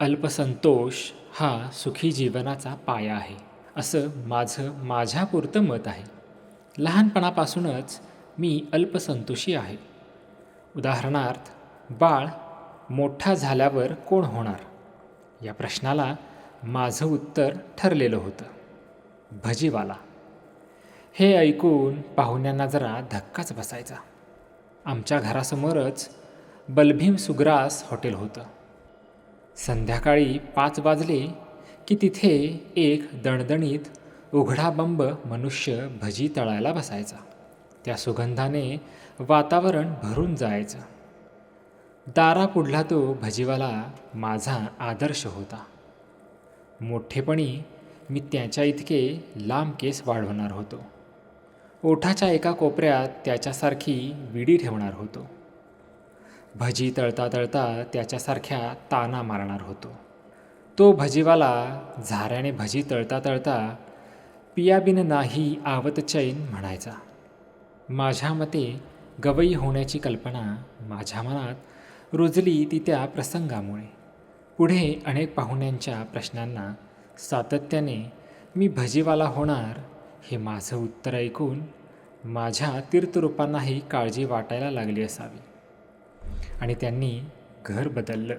अल्पसंतोष हा सुखी जीवनाचा पाया आहे असं माझं माझ्यापुरतं मत आहे. लहानपणापासूनच मी अल्पसंतोषी आहे. उदाहरणार्थ बाळ मोठा झाल्यावर कोण होणार? या प्रश्नाला माझं उत्तर ठरलेलं होतं. भजीवाला. हे ऐकून पाहुण्यांना जरा धक्काच बसायचा. आमच्या घरासमोरच बलभीम सुग्रास हॉटेल होतं. संध्याकाळी पाच वाजले की तिथे एक दणदणीत उघडा बंब मनुष्य भजी तळायला बसायचा. त्या सुगंधाने वातावरण भरून जायचं. दारापुढला तो भजीवाला माझा आदर्श होता. मोठेपणी मी त्याच्या इतके लांब केस वाढवणार होतो. ओठाच्या एका कोपऱ्यात त्याच्यासारखी विडी ठेवणार होतो. भजी तळता तळता त्याच्यासारख्या ताना मारणार होतो. तो भजीवाला झाऱ्याने भजी तळता तळता पियाबिन नाही आवत चैन म्हणायचा. माझ्या मते गवई होण्याची कल्पना माझ्या मनात रुजली ती त्या प्रसंगामुळे. पुढे अनेक पाहुण्यांच्या प्रश्नांना सातत्याने मी भजीवाला होणार हे माझं उत्तर ऐकून माझ्या तीर्थरूपांनाही काळजी वाटायला लागली असावी. आणि त्यांनी घर बदललं.